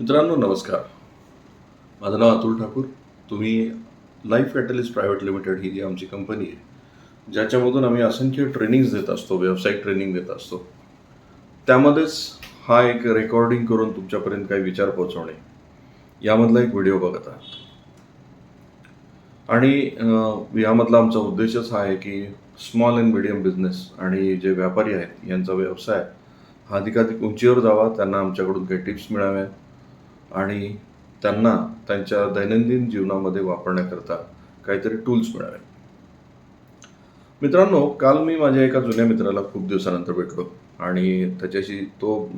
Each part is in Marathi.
मित्रांनो नमस्कार. माझं नाव अतुल ठाकूर. तुम्ही लाईफ कॅटलिस्ट प्रायव्हेट लिमिटेड ही जी आमची कंपनी आहे ज्याच्यामधून आम्ही असंख्य ट्रेनिंग्ज देत असतो व्यावसायिक ट्रेनिंग देत असतो. त्यामध्येच हा एक रेकॉर्डिंग करून तुमच्यापर्यंत काही विचार पोहोचवणे यामधला एक व्हिडिओ बघत आहात. आणि यामधला आमचा उद्देशच हा आहे की स्मॉल अँड मिडियम बिझनेस आणि जे व्यापारी आहेत यांचा व्यवसाय हा अधिकाधिक उंचीवर जावा. त्यांना आमच्याकडून काही टिप्स मिळाव्यात. आणि त्यांना त्यांच्या दैनंदिन जीवनामध्ये वापरण्याकरता काहीतरी टूल्स मिळावे मित्रांनो काल मी माझ्या एका जुन्या मित्राला खूप दिवसानंतर भेटलो आणि त्याच्याशी तो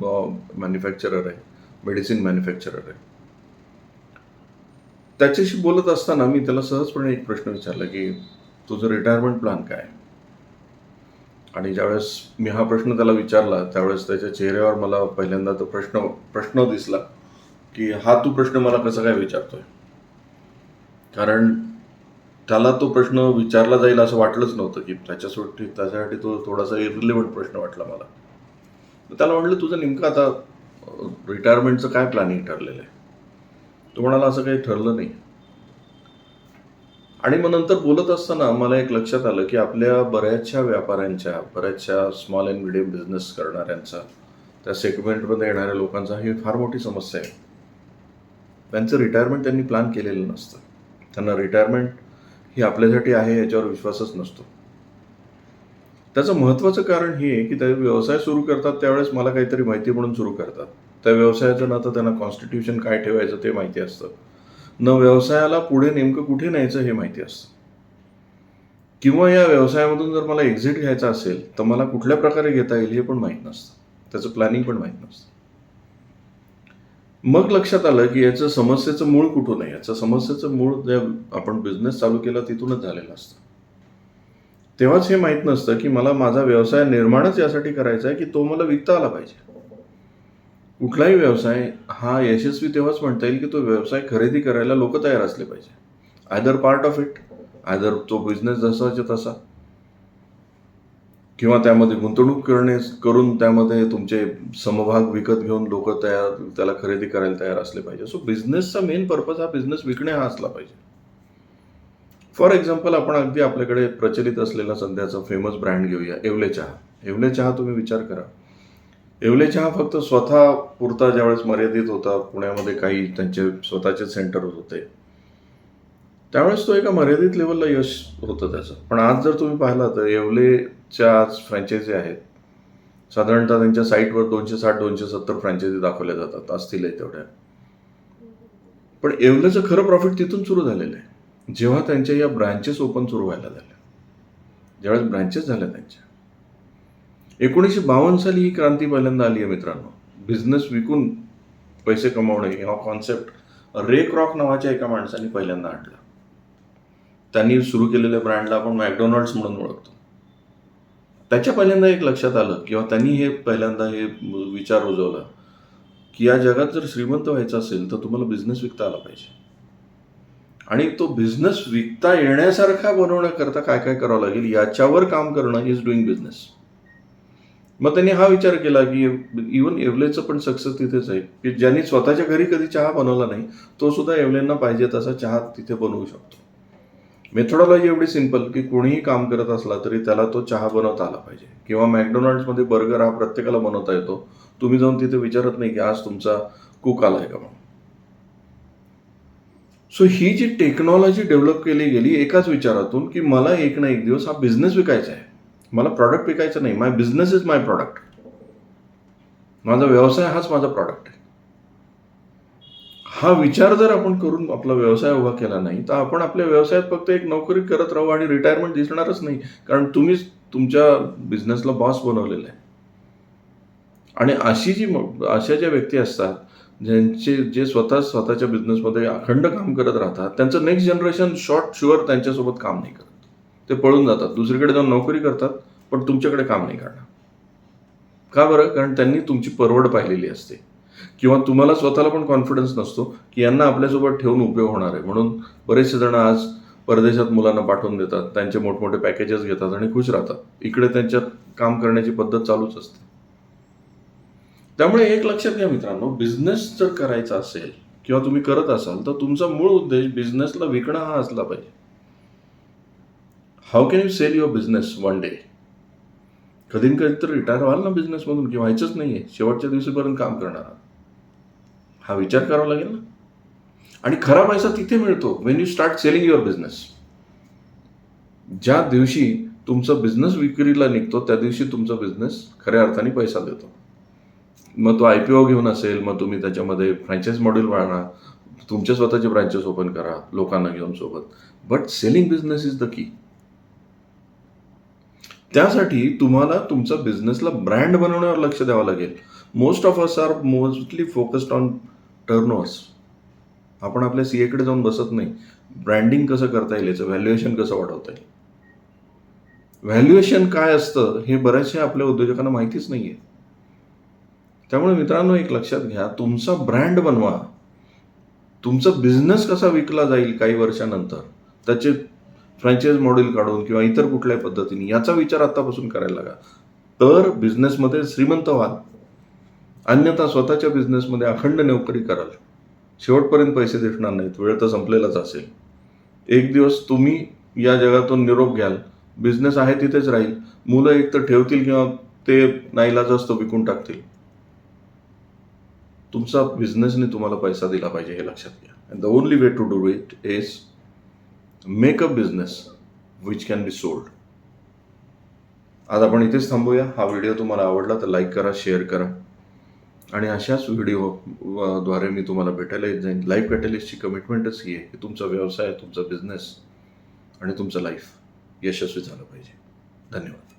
मॅन्युफॅक्चरर आहे मेडिसिन मॅन्युफॅक्चरर आहे. त्याच्याशी बोलत असताना मी त्याला सहजपणे एक प्रश्न विचारला की तुझं रिटायरमेंट प्लॅन काय? आहे? आणि ज्यावेळेस मी हा प्रश्न त्याला विचारला त्यावेळेस त्याच्या चेहऱ्यावर मला पहिल्यांदा तो प्रश्न प्रश्न दिसला. की हा तू प्रश्न मला कसा काय विचारतोय? कारण त्याला तो प्रश्न विचारला जाईल असं वाटलंच नव्हतं की त्याच्यासाठी त्याच्यासाठी तो थोडासा इरिलेवंट प्रश्न वाटला मला. त्याला म्हटलं तुझं नेमकं आता रिटायरमेंटचं काय प्लॅनिंग ठरलेलं आहे? तो म्हणाला असं काही ठरलं नाही. आणि मग नंतर बोलत असताना मला एक लक्षात आलं की आपल्या बऱ्याचशा व्यापाऱ्यांच्या बऱ्याचशा स्मॉल अँड मिडियम बिझनेस करणाऱ्यांचा त्या सेगमेंटमध्ये येणाऱ्या लोकांचा ही फार मोठी समस्या आहे. त्यांचं रिटायरमेंट त्यांनी प्लॅन केलेलं नसतं. त्यांना रिटायरमेंट ही आपल्यासाठी आहे याच्यावर विश्वासच नसतो. त्याचं महत्त्वाचं कारण हे की ते व्यवसाय सुरू करतात त्यावेळेस मला काहीतरी माहिती म्हणून सुरू करतात. त्या व्यवसायाचं ना तर त्यांना कॉन्स्टिट्यूशन काय ठेवायचं ते माहिती असतं. न व्यवसायाला पुढे नेमकं कुठे न्यायचं हे माहिती असतं. किंवा या व्यवसायामधून जर मला एक्झिट घ्यायचा असेल तर मला कुठल्या प्रकारे घेता येईल हे पण माहीत नसतं. त्याचं प्लॅनिंग पण माहीत नसतं. मग लक्षात आलं की याचं समस्येचं मूळ कुठून आहे? याचं समस्येचं मूळ जे आपण बिझनेस चालू केला तिथूनच झालेलं असतं. तेव्हाच हे माहीत नसतं की मला माझा व्यवसाय निर्माणच यासाठी करायचा आहे की तो मला विकता आला पाहिजे. कुठलाही व्यवसाय हा यशस्वी तेव्हाच म्हणता येईल की तो व्यवसाय खरेदी करायला लोक तयार असले पाहिजे. Either part of it either तो बिझनेस जसाच्या तसा. किंवा त्यामध्ये गुंतवणूक करणे करून त्यामध्ये तुमचे समभाग विकत घेऊन लोक तयार त्याला खरेदी करायला तयार असले पाहिजे. सो बिझनेसचा मेन पर्पज हा बिझनेस विकणे हा असला पाहिजे. फॉर एक्झाम्पल आपण अगदी आपल्याकडे प्रचलित असलेला सध्याचा फेमस ब्रँड घेऊया एवले चहा. एवले चहा तुम्ही विचार करा. एवले चहा फक्त स्वतः पुरता ज्यावेळेस मर्यादित होता पुण्यामध्ये काही त्यांचे स्वतःचे सेंटर होते. त्यावेळेस तो एका मर्यादित लेवलला यश होतं त्याचं. पण आज जर तुम्ही पाहिला तर येवलेच्या आज फ्रँचायझी आहेत साधारणतः त्यांच्या साईटवर दोनशे साठ दोनशे सत्तर फ्रँचायझी दाखवल्या जातात. असतील तेवढ्या. पण येवलेचं खरं प्रॉफिट तिथून सुरू झालेलं आहे. जेव्हा त्यांच्या या ब्रँचेस ओपन सुरू व्हायला झाल्या ज्यावेळेस ब्रँचेस झाल्या त्यांच्या. एकोणीसशे बावन्न साली ही क्रांती पहिल्यांदा आली आहे मित्रांनो. बिझनेस विकून पैसे कमावणे हा कॉन्सेप्ट रे क्रॉक नावाच्या एका माणसाने पहिल्यांदा आणला. त्यांनी सुरू केलेल्या ब्रँडला आपण मॅकडोनल्ड्स म्हणून ओळखतो. त्याच्या पहिल्यांदा एक लक्षात आलं किंवा त्यांनी हे पहिल्यांदा हे विचार रुजवला की या जगात जर श्रीमंत व्हायचं असेल तर तुम्हाला बिझनेस विकता आला पाहिजे. आणि तो बिझनेस विकता येण्यासारखा बनवण्याकरता काय काय करावं लागेल याच्यावर काम करणं इज डुईंग बिझनेस मग त्यांनी हा विचार केला की इवन येवलेचं पण सक्सेस तिथेच आहे की ज्यांनी स्वतःच्या घरी कधी चहा बनवला नाही तो सुद्धा येवलेंना पाहिजे तसा चहा तिथे बनवू शकतो. मेथोडॉलॉजी एवढी सिंपल की कोणीही काम करत असला तरी त्याला तो चहा बनवता आला पाहिजे. किंवा मॅकडोनाल्ड्समध्ये बर्गर हा प्रत्येकाला बनवता येतो. तुम्ही जाऊन तिथे विचारत नाही की आज तुमचा कुक आला आहे का म्हणून. सो ही जी टेक्नॉलॉजी डेव्हलप केली गेली एकाच विचारातून की मला एक ना एक दिवस हा बिझनेस विकायचा आहे. मला प्रॉडक्ट विकायचं नाही. My business is my product माझा व्यवसाय हाच माझा प्रॉडक्ट आहे. हा विचार जर आपण करून आपला व्यवसाय उभा केला नाही तर आपण आपल्या व्यवसायात फक्त एक नोकरी करत राहू आणि रिटायरमेंट दिसणारच नाही. कारण तुम्हीच तुमच्या बिझनेसला बॉस बनवलेला आहे. आणि अशी जी अशा ज्या व्यक्ती असतात ज्यांचे जे स्वतः स्वतःच्या बिझनेसमध्ये अखंड काम करत राहतात त्यांचं नेक्स्ट जनरेशन शॉर्ट शुअर त्यांच्यासोबत काम नाही करत. ते पळून जातात. दुसरीकडे जाऊन नोकरी करतात पण तुमच्याकडे काम नाही करणार. का बरं? कारण त्यांनी तुमची परवड पाहिलेली असते. किंवा तुम्हाला स्वतःला पण कॉन्फिडन्स नसतो की यांना आपल्यासोबत ठेवून उपयोग होणार आहे. म्हणून बरेचसे जण आज परदेशात मुलांना पाठवून देतात त्यांचे मोठमोठे पॅकेजेस घेतात आणि खुश राहतात. इकडे त्यांच्यात काम करण्याची पद्धत चालूच असते. त्यामुळे एक लक्षात घ्या मित्रांनो बिझनेस जर करायचा असेल किंवा तुम्ही करत असाल तर तुमचा मूळ उद्देश बिझनेसला विकणं हा असला पाहिजे. How can you sell your business one day कधी न कधी तर रिटायर व्हाल ना बिझनेसमधून किंवा व्हायचंच नाही आहे शेवटच्या दिवशीपर्यंत काम करणार आहात. हा विचार करावा लागेल ना. आणि खरा पैसा तिथे मिळतो when you start selling your business ज्या दिवशी तुमचा बिझनेस विक्रीला निघतो त्या दिवशी तुमचा बिझनेस खऱ्या अर्थाने पैसा देतो. मग तो आय पी ओ घेऊन असेल मग तुम्ही त्याच्यामध्ये फ्रँचाईज मॉडेल वाढा तुमच्या स्वतःचे ब्रँचेस ओपन करा लोकांना घेऊन सोबत. But selling business is the key त्यासाठी तुम्हाला तुमचा बिझनेसला ब्रँड बनवण्यावर लक्ष द्यावं लागेल. Most of us are mostly focused on turnovers आपण आपल्या सी एकडे जाऊन बसत नाही. ब्रँडिंग कसं करता येईल याचं? व्हॅल्युएशन कसं वाढवता येईल? व्हॅल्युएशन काय असतं हे बऱ्याचशा आपल्या उद्योजकांना माहितीच नाही आहे त्यामुळे मित्रांनो एक लक्षात घ्या तुमचा ब्रँड बनवा. तुमचा बिझनेस कसा विकला जाईल काही वर्षानंतर? त्याचे फ्रँचाईज मॉडेल काढून किंवा इतर कुठल्याही पद्धतीने याचा विचार आतापासून करायला लागा. तर बिझनेसमध्ये श्रीमंत व्हाल. अन्यथा स्वतःच्या बिझनेसमध्ये अखंड नोकरी कराल. शेवटपर्यंत पैसे दिसणार नाहीत. वेळ तर संपलेलाच असेल. एक दिवस तुम्ही या जगातून निरोप घ्याल. बिझनेस आहे तिथेच राहील. मुलं एक तर ठेवतील किंवा ते नाईलाज असतो विकून टाकतील. तुमचा बिझनेसने तुम्हाला पैसा दिला पाहिजे हे लक्षात घ्या. And the only way to do it is make a business which can be sold आज आपण इथेच थांबूया. हा व्हिडिओ तुम्हाला आवडला तर लाईक करा शेअर करा. आणि अशाच व्हिडिओ द्वारे मी तुम्हाला भेटायला येत जाईन. लाईफ कॅटलिस्टची कमिटमेंटच ही आहे की तुमचा व्यवसाय तुमचा बिझनेस आणि तुमचं लाईफ यशस्वी झालं पाहिजे. धन्यवाद.